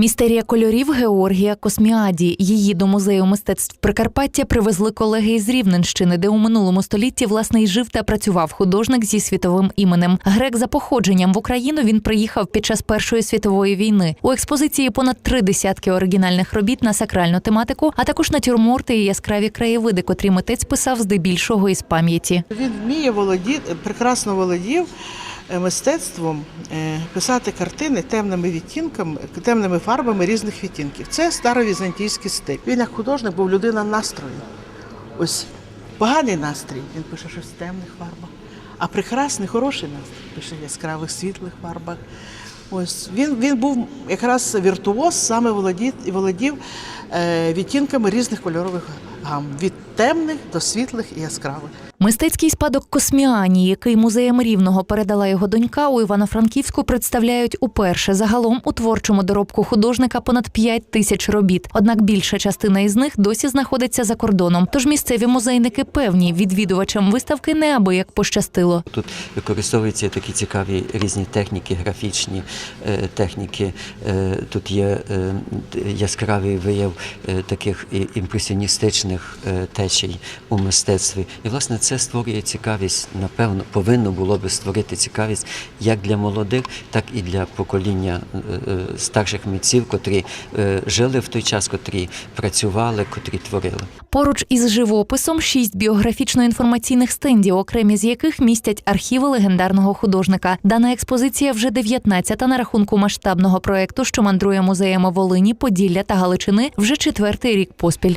Містерія кольорів Георгія Косміаді. Її до музею мистецтв Прикарпаття привезли колеги із Рівненщини, де у минулому столітті власне й жив та працював художник зі світовим іменем. Грек за походженням в Україну він приїхав під час Першої світової війни. У експозиції понад три десятки оригінальних робіт на сакральну тематику, а також натюрморти і яскраві краєвиди, котрі митець писав здебільшого із пам'яті. Він вміє володіти, прекрасно володів мистецтвом е, писати картини темними відтінками, темними фарбами різних відтінків. Це старовізантійський стиль. Він як художник був людина настрою. Ось поганий настрій, він пише щось в темних фарбах, а прекрасний, хороший настрій пише в яскравих світлих фарбах. Ось він, він був якраз віртуоз, саме володів, володів е, відтінками різних кольорових гам від темних до світлих і яскравих. Мистецький спадок Косміані, який музеєм рівного передала його донька, у Івано-Франківську представляють уперше. Загалом у творчому доробку художника понад 5 тисяч робіт. Однак більша частина із них досі знаходиться за кордоном. Тож місцеві музейники певні, відвідувачам виставки неабияк пощастило. Тут використовуються такі цікаві різні техніки, графічні е, техніки. Е, тут є е, яскравий вияв таких імпресіоністичних течій у мистецтві. І власне це створює цікавість, напевно, повинно було би створити цікавість як для молодих, так і для покоління е, е, старших митців, котрі е, жили в той час, котрі працювали, котрі творили. Поруч із живописом шість біографічно-інформаційних стендів, окремі з яких містять архіви легендарного художника. Дана експозиція вже 19-та на рахунку масштабного проекту, що мандрує музеями Волині, Поділля та Галичини вже четвертий рік поспіль.